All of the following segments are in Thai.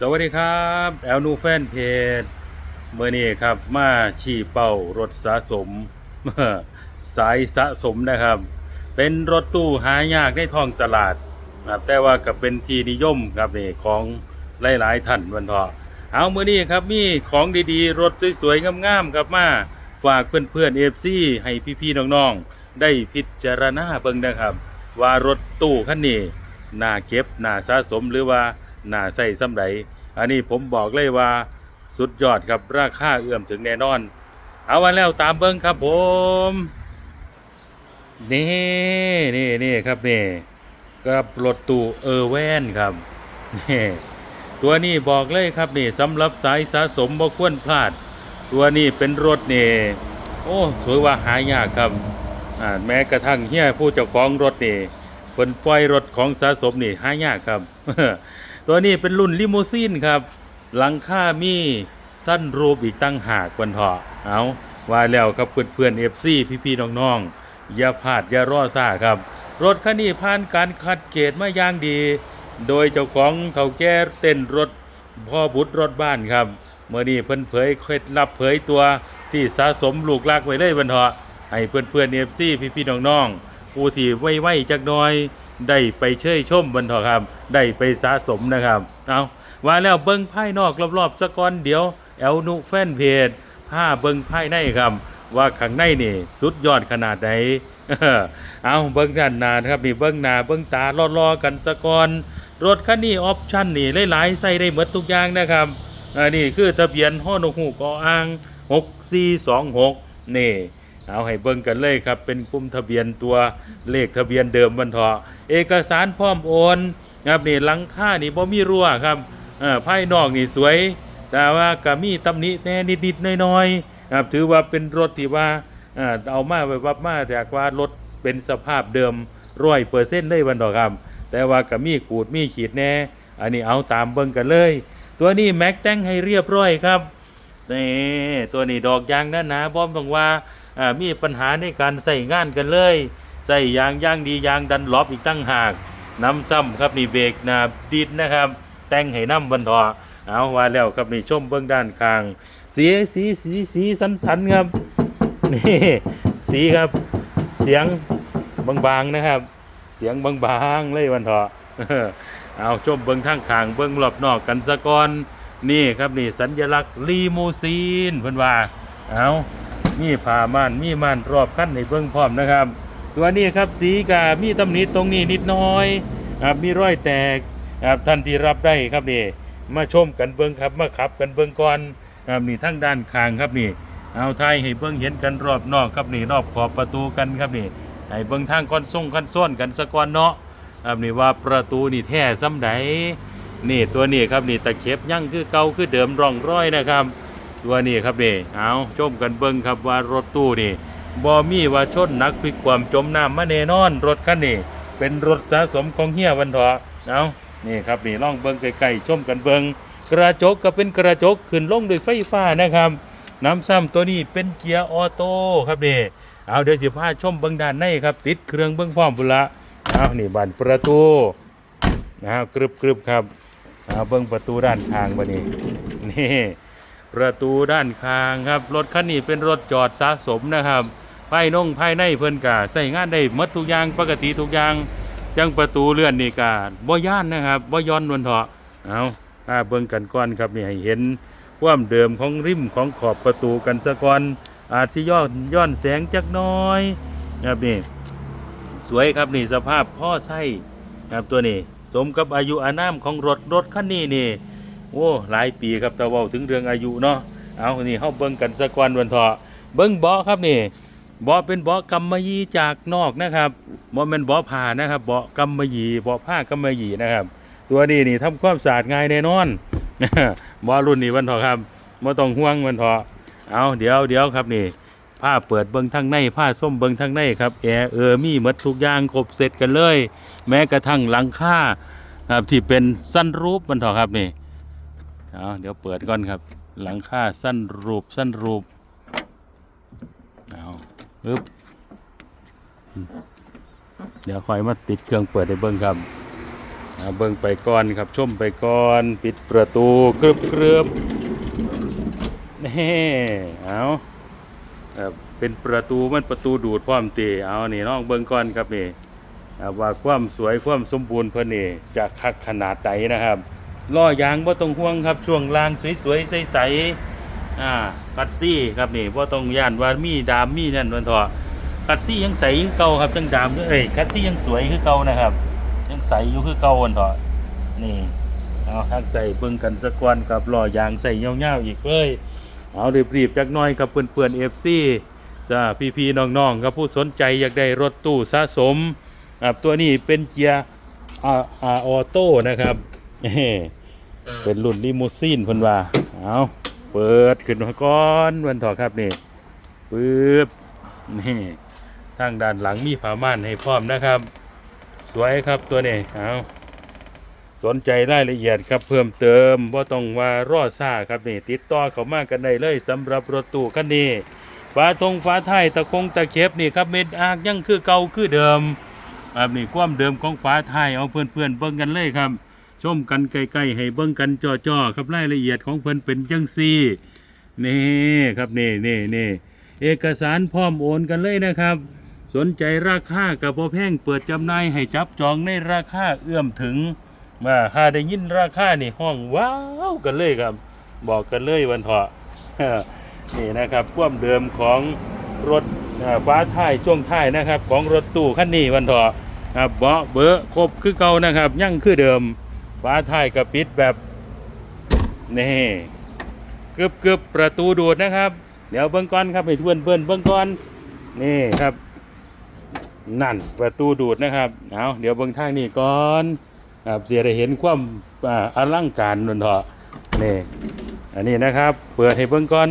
สวัสดีครับแอลนูแฟนเพจเมื่อนี้ครับ มาชี้เป้ารถสะสม สายสะสมนะครับ เป็นรถตู้หายากในท้องตลาดนะครับแต่ว่าก็เป็นที่นิยมครับนี่ของหลายๆท่านวันเถาะเอาเมื่อนี้ครับมีของดีๆ รถสวยๆงามๆครับมาฝากเพื่อนๆเอฟซีให้พี่ๆน้องๆ ได้พิจารณาเบิ่งนะครับ ว่ารถตู้คันนี้น่าเก็บน่าสะสมหรือว่า น่าใส่สำไรอันนี้ผมบอกเลยว่าสุดยอดครับราคาเอื้อมถึงแน่นอน เอาวันแล้วตามเบิ้งครับผม นี่นี่นี่ครับนี่กับรถตู้เออร์แวนครับนี่ตัวนี้บอกเลยครับนี่สำหรับสายสะสมบ่ควรพลาด ตัวนี้เป็นรถนี่โอ้สวยว่าหายากครับอ่าแม้กระทั่งเฮียผู้เจ้าของรถนี่เพิ่นปล่อยรถของสะสมนี่หายากครับ ตัวนี้เป็นรุ่นลิมูซีนครับ หลังคามีสั้นรูปอีกตั้งหากวันเถาะเอาว่าแล้วครับเพื่อนๆ FC พี่ๆน้องๆอย่าพลาดอย่ารอซ่าครับ รถคันนี้ผ่านการคัดเกรดมาอย่างดี โดยเจ้าของเฒ่าแก่เต้นรถพ่อบุตรรถบ้านครับเมื่อนี้เพิ่นเผยเคล็ดลับเผยตัวที่สะสมลูกลักไว้เลยวันเถาะให้เพื่อนเพื่อนเอฟซีพี่พี่ๆน้องๆผู้ที่ไว้ไว้จักหน้อย ได้ไปเชยชมบนเถอะครับ ได้ไปสะสมนะครับ เอาว่าแล้วเบิ้งภายนอกรอบๆสะก่อนเดี๋ยวแอลนุแฟนเพจผ้าเบิ้งภายในครับ ว่าข้างในนี่สุดยอดขนาดไหนเอาเบิ้งด้านหน้านครับนี่เบิ้งหน้าเบิ้งตาล่อๆกันสะก่อนรถคันนี้ออปชั่นนี่หลายๆใส่ได้หมดทุกอย่างนะครับอันนี้คือทะเบียนฮอนกฮูกออ่าง 6426 นี่ เอาให้เบิ่งกันเลยครับ เป็นกลุ่มทะเบียนตัวเลขทะเบียนเดิมบันทาะเอกสารพร้อมโอนครับนี่หลังค่านี่บ่มีรั่วครับเอ่อภายนอกนี่สวย แต่ว่าก็มีตำหนิแน่นิดๆน้อยๆครับถือว่าเป็นรถที่ว่าเอ่อเอามาไว้วับมาจากว่ารถเป็นสภาพเดิมร้อยเปอร์เซ็นต์เลยวันดอกครับ แต่ว่าก็มีขูดมีขีดแน่ อันนี้เอาตามเบิ่งกันเลย ตัวนี้แม็กแต่งให้เรียบร้อยครับนี่ตัวนี้ดอกยางนาหนาบอมต้องว่าอ่า มีปัญหาในการใส่งานกันเลยใส่ยางย่างดียางดันล็อบอีกตั้งหากน้ำซ้ำครับนี่เบรกนาดิดนะครับ แต่งให้น้ำบันทอเอาว่าแล้วครับนี่ชมเบื้องด้านข้าง สีสีสีสีสันสันครับนี่สีครับเสียงบางๆนะครับ เสียงบางๆเลยวันเถาะเอาชมเบิ้องทางข้างเบิ้องรอบนอกกันสะก่อนนี่ครับนี่สัญลักษณ์ลีมูซีนเพิ่อนว่าเอา มีผ่าม่านมีม่านรอบคันให้เบิ่งพร้อมนะครับ ตัวนี้ครับสีกามีตำหนิตรงนี้นิดน้อยครับมีรอยแตกครับท่านที่รับได้ครับนี่มาชมกันเบิ่งครับมาขับกันเบิ่งก่อนครับนี่ทั้งด้านข้างครับนี่ เอาไทยให้เบิ่งเห็นกันรอบนอกครับนี่รอบขอบประตูกันครับนี่ให้เบิ่งทางคอนส่งคอนโซนกันสะกอนเนาะครับนี่ว่าประตูนี่แท้ซ้ำใดนี่ตัวนี้ครับนี่ตะเข็บยั่งคือเก่าคือเดิมร่องร้อยนะครับ ตัวนี้ครับนี่เอาชมกันเบิ้งครับว่ารถตู้นี่บอมีว่าชนหนักพลิกความจมน้ำมาแน่นอน รถคันนี้เป็นรถสะสมของเฮียวันเถาะเอานี่ครับนี่ล่องเบิ้งไกลๆชมกันเบิ้งกระจกก็เป็นกระจกขึ้นลงด้วยไฟฟ้านะครับ น้ำซ้ำตัวนี้เป็นเกียร์ออโต้ครับนี่เอาเดี๋ยวสิพาชมเบิ้งด้านในครับ ติดเครื่องเบิ้งพร้อมบุละเอานี่บานประตูนะครับกรึบกรึบครับเอาเบิ้งประตูด้านข้างมานี่นี่ ประตูด้านข้างครับ รถคันนี้เป็นรถจอดสะสมนะครับภายนงภายในเพิ่นกะใส่งานได้หมดทุกอย่างปกติทุกอย่างจังประตูเลื่อนนี่กะบ่ย่านนะครับบ่ย้อนนวลเถาะเอาถ้าเบิ่งกันก่อนครับนี่ให้เห็นความเดิมของริมของขอบประตูกันซะก่อนอาจสิย้อนย้อนแสงจักน้อยครับนี่สวยครับนี่สภาพพ่อไส้ครับตัวนี้ สมกับอายุอานามของรถรถคันนี้นี่ โอ้หลายปีครับแต่ว่าถึงเรื่องอายุเนาะเอานี่เฮาเบิ่งกันสักวันวันเถาะเบิ่งบาะครับนี่บาะเป็นบาะกำมะยี่จากนอกนะครับบ่แม่นบาะผ้านะครับบาะกำมะยี่บาะผ้ากำมะยี่นะครับ ตัวนี้นี่ทำความสะอาดง่ายแน่นอนบาะรุ่นนี้วันเถาะครับบ่ต้องห่วงวันเถาะเอาเดี๋ยวเดี๋ยวครับนี่ผ้าเปิดเบิ่งทางในผ้าส้มเบิ่งทางในครับแอร์เออมีหมดทุกอย่างครบเสร็จกันเลย แม้กระทั่งหลังคาครับที่เป็นสั้นรูปมันเถอะครับนี่ เอาเดี๋ยวเปิดก่อนครับ หลังคาสั้นรูปสั้นรูปเอาปึ๊บเดี๋ยวคอยมาติดเครื่องเปิดให้เบิ้งครับเอาเบิ่งไปก่อนครับชมไปก่อน ปิดประตูกรึบกรึบนี่เอาครับเป็นประตูมันประตูดูดพร้อมตีเอานี่น้องเบิ่งก่อนครับนี่ว่าความสวยความสมบูรณ์เพิ่นนี่จะคักขนาดใดนะครับ ล้อยางบ่ต้องห่วงครับช่วงล่างสวยๆใสๆอ่าคัดซี่ครับนี่บ่ต้องย่านว่ามีดามมีนั่นวันเถาะคัดซี่ยังใสยังเก่าครับยังดามเอ้ยคัดซี่ยังสวยคือเก่านะครับ ยังใสอยู่คือเก่าวันเถอะนี่เอาทางใจเบิ่งกันสักวันครับรอยางใส่เงาๆอีกเลยเอารีบๆจักน้อยครับเพื่อนๆเอฟซีจ้าพี่ๆน้องๆครับผู้สนใจอยากได้รถตู้สะสมครับตัวนี้เป็นเกียร์อออโต้นะครับ เป็นรุ่นลิมูซีนเพิ่นว่า เอาเปิดขึ้นมาก่อนวันถอครับนี่ปึ๊บนี่ทางด้านหลังมีผ้าม่านให้พร้อมนะครับ สวยครับตัวนี้เอาสนใจรายละเอียดครับเพิ่มเติมว่าต้องว่ารอซ่าครับนี่ ติดต่อเขามากกันได้เลยสำหรับรถตู้คันนี้ฝาทงฝาไทยตะคงตะเข็บนี่ครับเม็ดอากยังคือเก่าคือเดิมครับนี่ความเดิมของฝาไทยเอาเพื่อนๆเบิ่งกันเลยครับ ชมกันใกล้ๆให้เบิ่งกันจ่อๆครับรายละเอียดของเพิ่นเป็นจังซี่นี่ครับนี่นี่นี่เอกสารพร้อมโอนกันเลยนะครับ สนใจราคากับพอแพงเปิดจำหน่ายให้จับจองในราคาเอื้อมถึงมาหาได้ยินราคานี่ห้องว้าวกันเลยครับ บอกกันเลยวันเถาะนี่นะครับความเดิมของรถฟ้าท้ายช่วงท้ายนะครับ ของรถตู้คันนี้วันเถาะครับเบาะเบอะครบคือเก่านะครับ ยั่งคือเดิม ฟ้าท้ายกับปิดแบบนี่กึบกึบประตูดูดนะครับ เดี๋ยวเบิ้งก่อนครับให้ทวนเบิ้นเบิ้งก่อนนี่ครับ นั่นประตูดูดนะครับเอาเดี๋ยวเบิ่งทางนี้ก่อนครับเดี๋ยวได้เห็นความออลังการนั่นเถอะนี่อันนี้นะครับ เปิดให้เบิ่งก่อน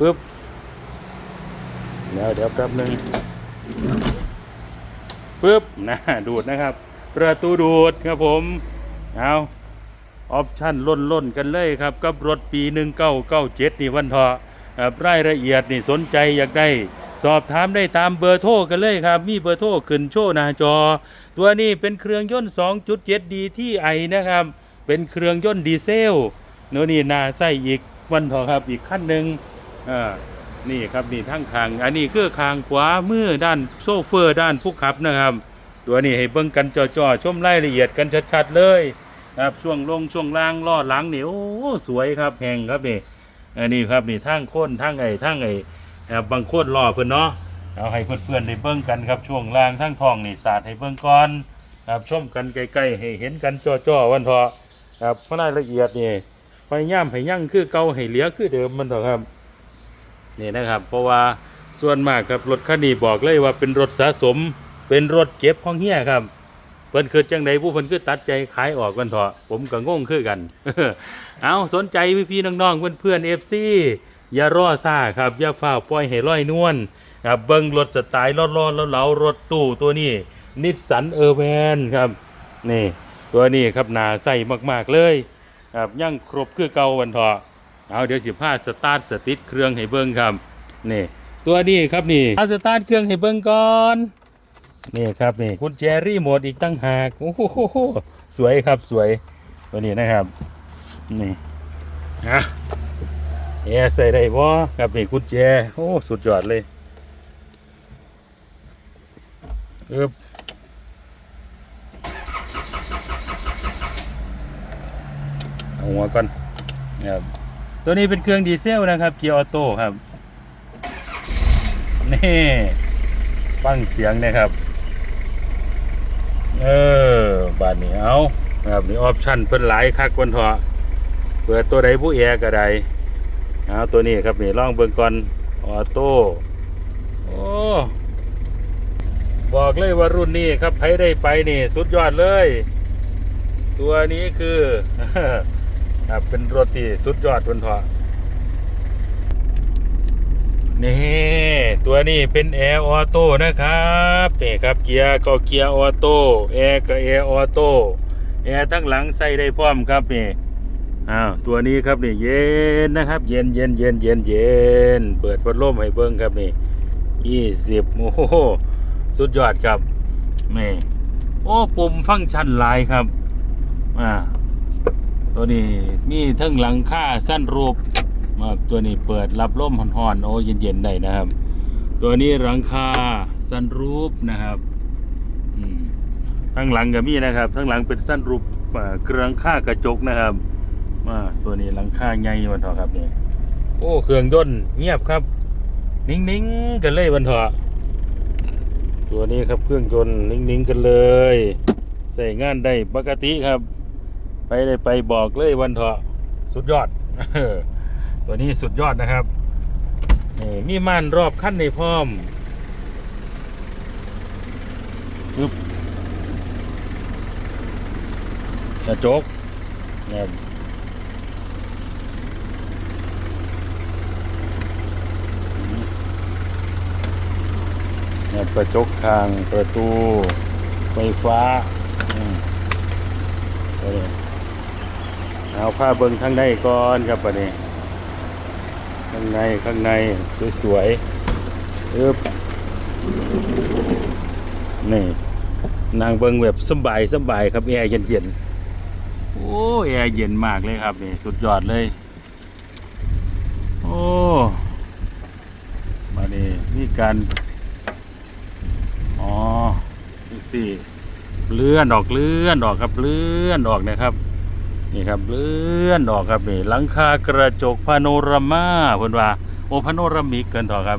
ปึ๊บเดี๋ยวเดี๋ยวแป๊บหนึงปึ๊บนะดูดนะครับ ประตูดูดครับผม เอาออปชั่นล่นล่นกันเลยครับ กับรถปี 1997 นี่วันเถาะรับรายละเอียดนี่สนใจอยากได้ สอบถามได้ตามเบอร์โทรกันเลยครับ มีเบอร์โทรขึ้นโชว์หน้าจอ ตัวนี้เป็นเครื่องยนต์ 2.7 ดีที่ไอนะครับ เป็นเครื่องยนต์ดีเซลโน่นนี่นาใส่อีกวันเถอะครับอีกขั้นหนึ่งอ่านี่ครับนี่ทั้งคาง อันนี้คือคางขวามือด้านโซเฟอร์ด้านผู้ขับนะครับ ตัวนี้ให้เบิ่งกันจ่อๆชมรายละเอียดกันชัดๆเลย ครับช่วงลงช่วงล่างล้อหลังนี่โอ้สวยครับแหงครับนี่อันนี้ครับนี่ทั้งโค้นทั้งไอ้ทั้งไอ้ครับบางโค้นล้อเพิ่อนเนาะเอาให้เพื่อนๆได้เบิ่งกันครับช่วงล่างทั้งทองนี่สาดให้เบิ่งก่อนครับชมกันใกล้ๆให้เห็นกันจ่อๆวันเถอครับเพราะรายละเอียดนี่พยายามให้ยั่งคือเก่าให้เหลือคือเดิมมันเถอะครับนี่นะครับ เพราะว่าส่วนมากครับรถคันนี้บอกเลยว่าเป็นรถสะสมเป็นรถเก็บของเฮียครับ พิ่นคือจังไดผู้เพิ่นคือตัดใจขายออกกันเถอะผมก็งงคือกัน เอาสนใจพี่ๆน้องๆเพื่อนๆ FC อย่ารอซ่าครับ อย่าฝ้าปล่อยให้ลอยนวลครับเบิ่งรถสไตล์ล้อๆแล้วเหลารถตู้ตัวนี้นิสสันเออร์แวนครับ นี่ ตัวนี้ครับหนาใส่มาก ๆ เลยครับยังครบคือเก่าวันเถอะเอาเดี๋ยวสิพาสตาร์ทสติตเครื่องให้เบิ้งครับนี่ตัวนี้ครับนี่พาสตาร์ทเครื่องให้เบิ้งก่อน นี่ครับนี่คุณแจรี่หมดอีกตั้งหากโอ้โหสวยครับสวยตัวนี้นะครับนี่ฮะแอร์ใส่ได้บ่ครับนี่คุณแจโอ้สุดยอดเลยอึบเอาหัวก่อนครับตัวนี้เป็นเครื่องดีเซลนะครับ เกียร์ออโต้ครับนี่ฟังเสียงนะครับ เออบาดนี้เอาครับนี่ออปชั่นเพิ่นหลายคักคนเถอะเปิดตัวใดผู้แอร์ก็ได้เอาตัวนี้ครับนี่ลองเบิ่งก่อนออโต้โอ้บอกเลยว่ารุ่นนี้ครับใครได้ไปนี่ สุดยอดเลย ตัวนี้คือครับเป็นรถที่สุดยอดบนเถาะ นี่ตัวนี้เป็นแอร์ออโต้นะครับนี่ครับเกียร์ก็เกียร์ออโต้แอร์ก็แอร์ออโต้แอร์ทั้งหลังใส่ได้พร้อมครับนี่อ้าวตัวนี้ครับนี่เย็นนะครับ เย็นเย็นเย็นเย็นเย็นเปิดพัดลมให้เบิ้งครับนี่ยี่สิบโอ้โหสุดยอดครับนี่โอ้ปุ่มฟังก์ชันหลายครับอ่าตัวนี้มีทั้งหลังค่าสั้นรูป มาตัวนี้เปิดรับลมห่อนๆโอ้เย็นๆได้นะครับ ตัวนี้หลังคาสั้นรูปนะครับทั้งหลังก็มีนะครับ ทั้งหลังเป็นสั้นรูปอ่าเครื่องค่ากระจกนะครับอ่าตัวนี้หลังคาใหญ่วันเถอะครับนี่โอ้เครื่องยนต์เงียบครับ นิ่งๆกันเลยวันเถอะตัวนี้ครับเครื่องยนต์นิ่งๆกันเลย ใส่งานได้ปกติครับ ไปได้ไปบอกเลยวันเถอะสุดยอด ตัวนี้สุดยอดนะครับนี่มีม่านรอบขั้นในพร้อมปึ๊บกระจกนะครับเนี่ยกระจกทางประตูไฟฟ้าอืมตัวนี้เอาผ้าเบิ้งข้างในก่อนครับปะเนี้ ข้างในข้างในสวยๆอึบนี่นางเบิงแบบสบายสบายครับแอร์เย็นๆ โอ้แอร์เย็นมากเลยครับนี่สุดยอดเลย โอ้มานี่มีการอ๋อดูสิเลื่อนออกเลื่อนออกครับเลื่อนออกนะครับ นี่ครับเลื่อนออกครับนี่หลังคากระจกพาโนรามาเพิ่นว่า โอพาโนรามิกเกินต่อครับ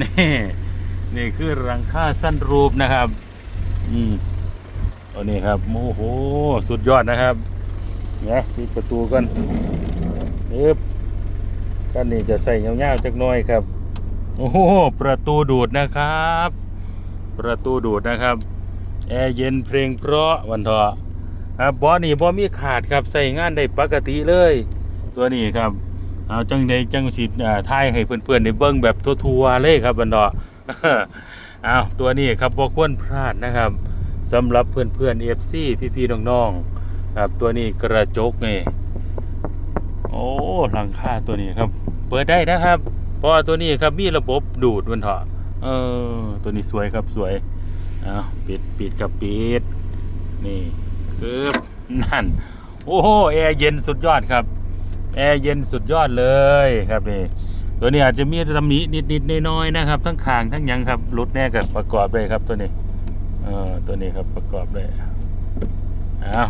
นี่นี่คือหลังคาสั้นรูปนะครับ อืมตัวนี้ครับโอ้โหสุดยอดนะครับเนี่ยปิดประตูกันเอ๊บกันนี่จะใส่เงาๆจักน่อยครับ โอ้โหประตูดูดนะครับ ประตูดูดนะครับ แอร์เย็นเพลงเพราะวันเถอะ ครับบอนี่บอมีขาดครับใส่งานได้ปกติเลย ตัวนี้ครับเอาจังใดจังสิอ่าทายให้เพื่อนๆได้เบิ่งแบบทัวๆเลยครับวันเถอะเอาตัวนี้ครับบ่ควรพลาดนะครับสำหรับเพื่อนๆ FC พี่ๆน้องๆครับตัวนี้กระจกนี่โอ้หลังคาตัวนี้ครับ เปิดได้นะครับเพราะตัวนี้ครับมีระบบดูดมันเถอะเออตัวนี้สวยครับสวยเอาปิดปิดกับปิดนี่ คือนั่น โอ้โหแอร์เย็นสุดยอดครับ แอร์เย็นสุดยอดเลยครับนี่ตัวนี้อาจจะมีตำหนินิดๆน้อยๆนะครับ ทั้งคางทั้งยังครับรุดแน่กับประกอบเลยครับตัวนี้เออตัวนี้ครับประกอบเลยเอา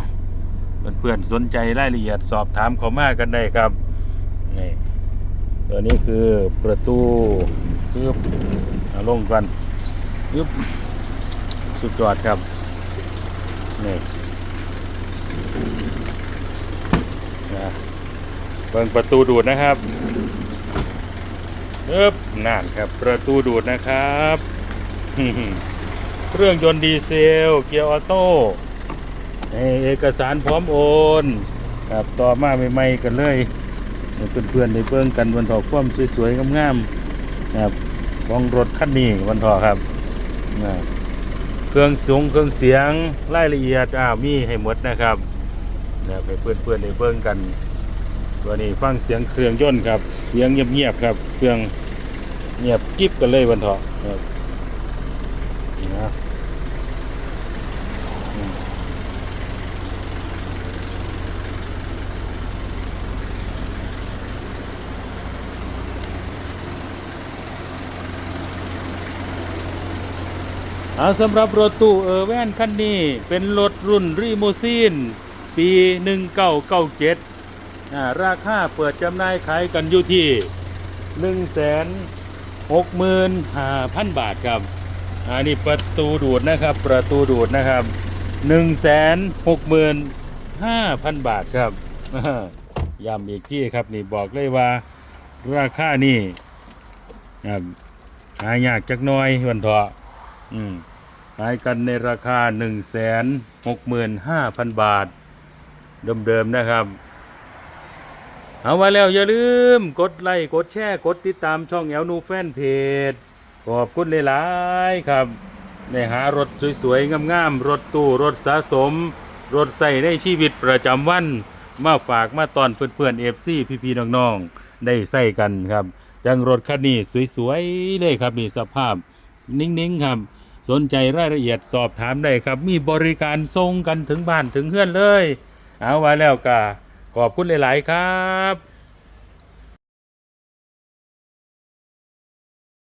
เพื่อนๆสนใจรายละเอียดสอบถามเขามากกันได้ครับนี่ตัวนี้คือประตูปึ๊บเอาลงกันปึ๊บสุดยอดครับนี่นะ เบิ่งประตูดูดนะครับเอ๊บนั่นครับ ประตูดูดนะครับเครื่องยนต์ดีเซล เกียร์ออโต้เอกสารพร้อมโอน ครับต่อมาใหม่ๆกันเลยเพื่อนๆได้เบิ่งกันวันถอความสวยๆงามๆนะครับของรถคันนี้วันถอครับเครื่องสูงเครื่องเสียงรายละเอียดอ้าวมีให้หมดนะครับเนี่ยไปเพื่อนๆในเบิ้งกัน ตัวนี้ฟังเสียงเครื่องยนต์ครับ เสียงเงียบๆครับ เครื่องเงียบกิ๊บกันเลยวันเถาะครับนี่นะเอาสำหรับรถตู้เออแว่นคันนี้เป็นรถรุ่นรีโมซีน ปี 1997อ่า ราคาเปิดจำหน่ายขายกันอยู่ที่165,000บาทครับอันนี้ประตูดูดนะครับ ประตูดูดนะครับ165,000บาทครับย้ำอีกที่ครับนี่บอกเลยว่า ราคานี่ครับหายากจักน้อยวันเถาะอืมขายกันในราคา165,000บาท เดิมๆนะครับ เอาไว้แล้วอย่าลืม กดไลค์กดแชร์กดติดตามช่องแอลนูแฟนเพจขอบคุณหลายๆครับในหารถสวยๆงามๆรถตู้รถสะสม รถใส่ในชีวิตประจำวัน มาฝากมาตอนเพื่อนๆเอฟซีพี่ๆน้องๆได้ใส่กันครับ จังรถคันนี้สวยๆเลยครับนี่สภาพ นิ่งๆครับ สนใจรายละเอียดสอบถามได้ครับ มีบริการส่งกันถึงบ้านถึงเพื่อนเลย เอาไว้แล้วกา ขอบคุณหลาย ๆ ครับ